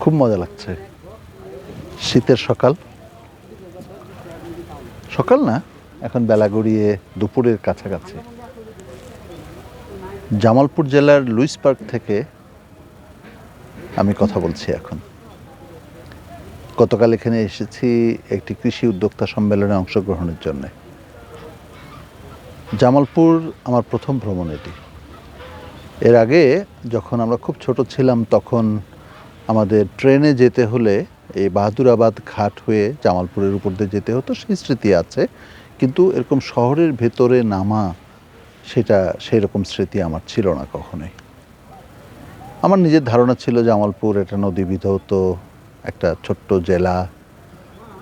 খুব মজা লাগছে। শীতের সকাল। সকাল না, এখন বেলা গড়িয়ে দুপুরের কাছাকাছি। জামালপুর জেলার লুইস পার্ক থেকে আমি কথা বলছি এখন। গতকাল এখানে এসেছি একটি কৃষি উদ্যোক্তা সম্মেলনে অংশগ্রহণের জন্য। জামালপুর আমার প্রথম ভ্রমণ এটি। এর আগে যখন আমরা খুব ছোট ছিলাম, তখন আমাদের ট্রেনে যেতে হলে এই বাহাদুরাবাদ ঘাট হয়ে জামালপুরের উপর দিয়ে যেতে হতো, সেই স্মৃতি আছে। কিন্তু এরকম শহরের ভেতরে নামা, সেটা সেই রকম স্মৃতি আমার ছিল না কখনোই। আমার নিজের ধারণা ছিল জামালপুর এটা নদী একটা ছোট্ট জেলা।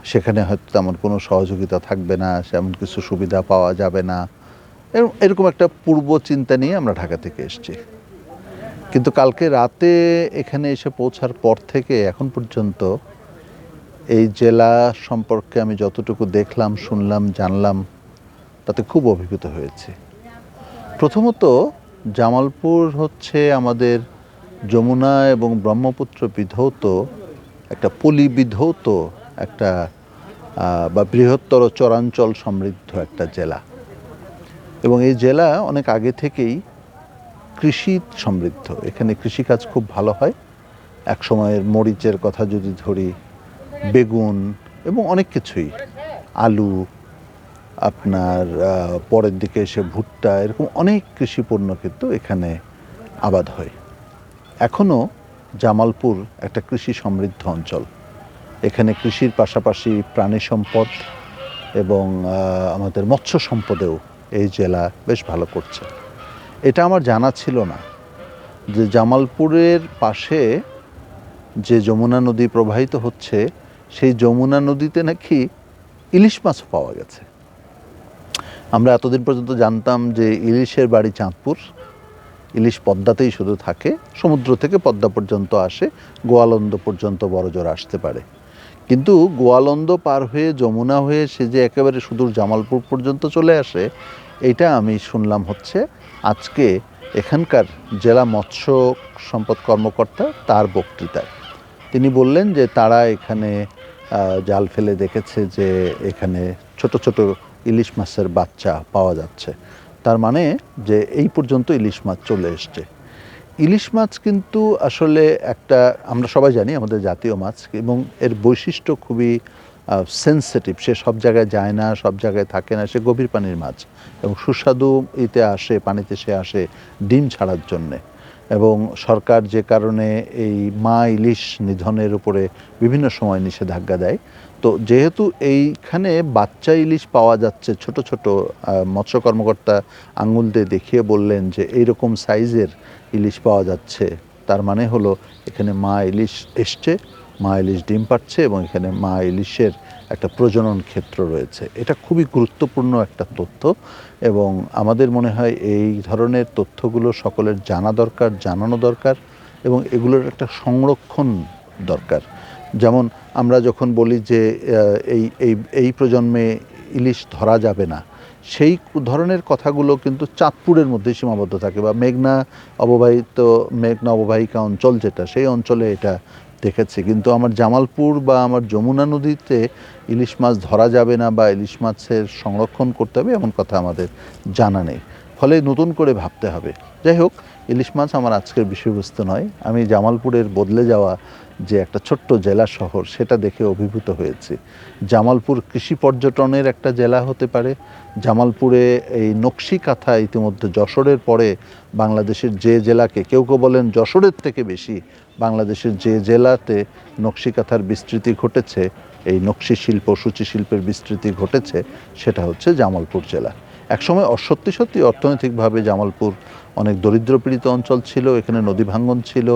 সেখানে হয়তো তেমন কোনো সহযোগিতা থাকবে না, সেমন কিছু সুবিধা পাওয়া যাবে না। এরকম একটা পূর্ব চিন্তা নিয়ে আমরা ঢাকা থেকে এসেছি। কিন্তু কালকে রাতে এখানে এসে পৌঁছার পর থেকে এখন পর্যন্ত এই জেলা সম্পর্কে আমি যতটুকু দেখলাম, শুনলাম, জানলাম, তাতে খুব অভিভূত হয়েছে। প্রথমত, জামালপুর হচ্ছে আমাদের যমুনা এবং ব্রহ্মপুত্র বিধৌত একটা পলি বিধৌত একটা বা বৃহত্তর চরাঞ্চল সমৃদ্ধ একটা জেলা। এবং এই জেলা অনেক আগে থেকেই কৃষি সমৃদ্ধ। এখানে কৃষিকাজ খুব ভালো হয়। এক সময়ের মরিচের কথা যদি ধরি, বেগুন এবং অনেক কিছুই। আলু, আপনার পরের দিকে এসে ভুট্টা, এরকম অনেক কৃষি পণ্য কিন্তু এখানে আবাদ হয়। এখনও জামালপুর একটা কৃষি সমৃদ্ধ অঞ্চল। এখানে কৃষির পাশাপাশি প্রাণী সম্পদ এবং আমাদের মৎস্য সম্পদেও এই জেলা বেশ ভালো করছে। এটা আমার জানা ছিল না যে জামালপুরের পাশে যে যমুনা নদী প্রবাহিত হচ্ছে, সেই যমুনা নদীতে নাকি ইলিশ মাছ পাওয়া গেছে। আমরা এতদিন পর্যন্ত জানতাম যে ইলিশের বাড়ি চাঁদপুর। ইলিশ পদ্মাতেই শুধু থাকে, সমুদ্র থেকে পদ্মা পর্যন্ত আসে, গোয়ালন্দ পর্যন্ত বড়জোর আসতে পারে। কিন্তু গোয়ালন্দ পার হয়ে, যমুনা হয়ে সে যে একেবারে সুদূর জামালপুর পর্যন্ত চলে আসে এটা আমি শুনলাম হচ্ছে আজকে এখানকার জেলা মৎস্য সম্পদ কর্মকর্তা তার বক্তৃতায়। তিনি বললেন যে তারা এখানে জাল ফেলে দেখেছে যে এখানে ছোট ছোট ইলিশ মাছের বাচ্চা পাওয়া যাচ্ছে। তার মানে যে এই পর্যন্ত ইলিশ মাছ চলে এসছে। ইলিশ মাছ কিন্তু আসলে একটা, আমরা সবাই জানি আমাদের জাতীয় মাছ এবং এর বৈশিষ্ট্য খুবই সেন্সিটিভ সে সব জায়গায় যায় না, সব জায়গায় থাকে না। সে গভীর পানির মাছ এবং সুস্বাদু ইতে আসে, পানিতে সে আসে ডিম ছাড়ার জন্যে। এবং সরকার যে কারণে এই মা ইলিশ নিধনের উপরে বিভিন্ন সময় নিষেধাজ্ঞা দেয়। তো যেহেতু এইখানে বাচ্চা ইলিশ পাওয়া যাচ্ছে, ছোট ছোট মৎস্য কর্মকর্তা আঙুল দিয়ে দেখিয়ে বললেন যে এইরকম সাইজের ইলিশ পাওয়া যাচ্ছে, তার মানে হলো এখানে মা ইলিশ এসছে। মা ইলিশ ডিম পাচ্ছে এবং এখানে মা ইলিশের একটা প্রজনন ক্ষেত্র রয়েছে। এটা খুবই গুরুত্বপূর্ণ একটা তথ্য এবং আমাদের মনে হয় এই ধরনের তথ্যগুলো সকলের জানা দরকার, জানানো দরকার এবং এগুলোর একটা সংরক্ষণ দরকার। যেমন আমরা যখন বলি যে এই এই এই প্রজন্মে ইলিশ ধরা যাবে না, সেই ধরনের কথাগুলো কিন্তু চাঁদপুরের মধ্যে সীমাবদ্ধ থাকে বা মেঘনা অববাহিত, মেঘনা অববাহিকা অঞ্চল যেটা, সেই অঞ্চলে এটা দেখেছি। কিন্তু আমার জামালপুর বা আমার যমুনা নদীতে ইলিশ মাছ ধরা যাবে না বা ইলিশ মাছের সংরক্ষণ করতে হবে এমন কথা আমাদের জানা নেই। ফলে নতুন করে ভাবতে হবে। যাই হোক, ইলিশ মাছ আমার আজকের বিষয়বস্তু নয়। আমি জামালপুরের বদলে যাওয়া যে একটা ছোট্ট জেলা শহর, সেটা দেখে অভিভূত হয়েছি। জামালপুর কৃষি পর্যটনের একটা জেলা হতে পারে। জামালপুরে এই নকশি কাঁথা ইতিমধ্যে যশোরের পরে বাংলাদেশের যে জেলাকে, কেউ কেউ বলেন যশোরের থেকে বেশি বাংলাদেশের যে জেলাতে নকশি কাঁথার বিস্তৃতি ঘটেছে, এই নকশি শিল্প, সূচি শিল্পের বিস্তৃতি ঘটেছে, সেটা হচ্ছে জামালপুর জেলা। একসময় অসত্যি সত্যি অর্থনৈতিকভাবে জামালপুর অনেক দরিদ্রপীড়িত অঞ্চল ছিল, এখানে নদী ভাঙ্গন ছিল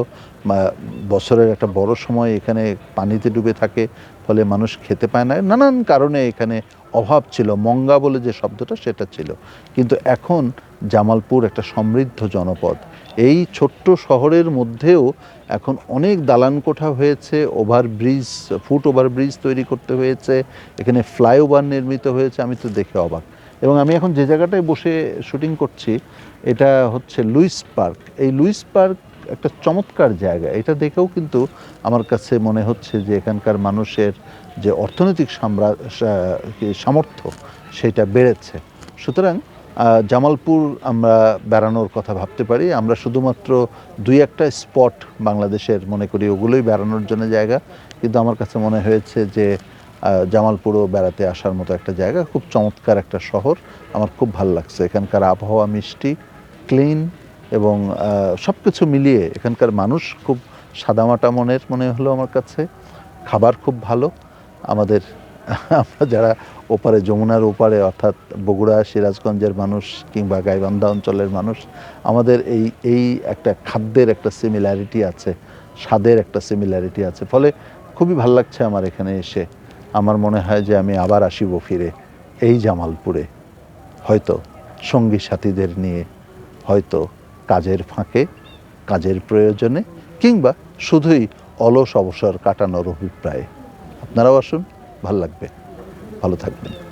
বছরের একটা বড় সময় এখানে পানিতে ডুবে থাকে, ফলে মানুষ খেতে পায় না। নানান কারণে এখানে অভাব ছিল, মঙ্গা বলে যে শব্দটা সেটা ছিল। কিন্তু এখন জামালপুর একটা সমৃদ্ধ জনপদ। এই ছোট্ট শহরের মধ্যেও এখন অনেক দালান কোঠা হয়েছে ওভারব্রিজ ফুট ওভারব্রিজ তৈরি করতে হয়েছে, এখানে ফ্লাইওভার নির্মিত হয়েছে, আমি তো দেখে অবাক। এবং আমি এখন যে জায়গাটায় বসে শুটিং করছি, এটা হচ্ছে লুইস পার্ক। এই লুইস পার্ক একটা চমৎকার জায়গা। এটা দেখেও কিন্তু আমার কাছে মনে হচ্ছে যে এখানকার মানুষের যে অর্থনৈতিক সাম্রা সামর্থ্য, সেটা বেড়েছে। সুতরাং জামালপুর আমরা বেড়ানোর কথা ভাবতে পারি। আমরা শুধুমাত্র দুই একটা স্পট বাংলাদেশের মনে করি, ওগুলোই বেড়ানোর জন্য জায়গা। কিন্তু আমার কাছে মনে হয়েছে যে জামালপুরও বেড়াতে আসার মতো একটা জায়গা, খুব চমৎকার একটা শহর। আমার খুব ভালো লাগছে। এখানকার আবহাওয়া মিষ্টি, ক্লিন এবং সব কিছু মিলিয়ে এখানকার মানুষ খুব সাদামাটা মনের মনে হলো আমার কাছে। খাবার খুব ভালো। আমাদের, আমরা যারা ওপারে, যমুনার ওপারে অর্থাৎ বগুড়া, সিরাজগঞ্জের মানুষ কিংবা গাইবান্ধা অঞ্চলের মানুষ, আমাদের এই এই একটা খাদ্যের একটা সিমিলারিটি আছে, স্বাদের একটা সিমিলারিটি আছে। ফলে খুবই ভালো লাগছে আমার এখানে এসে। আমার মনে হয় যে আমি আবার আসিব ফিরে এই জামালপুরে। হয়তো সঙ্গী সাথীদের নিয়ে, হয়তো কাজের ফাঁকে, কাজের প্রয়োজনে, কিংবা শুধুই অলস অবসর কাটানোর অভিপ্রায়ে। আপনারাও আসুন, ভালো লাগবে। ভালো থাকবেন।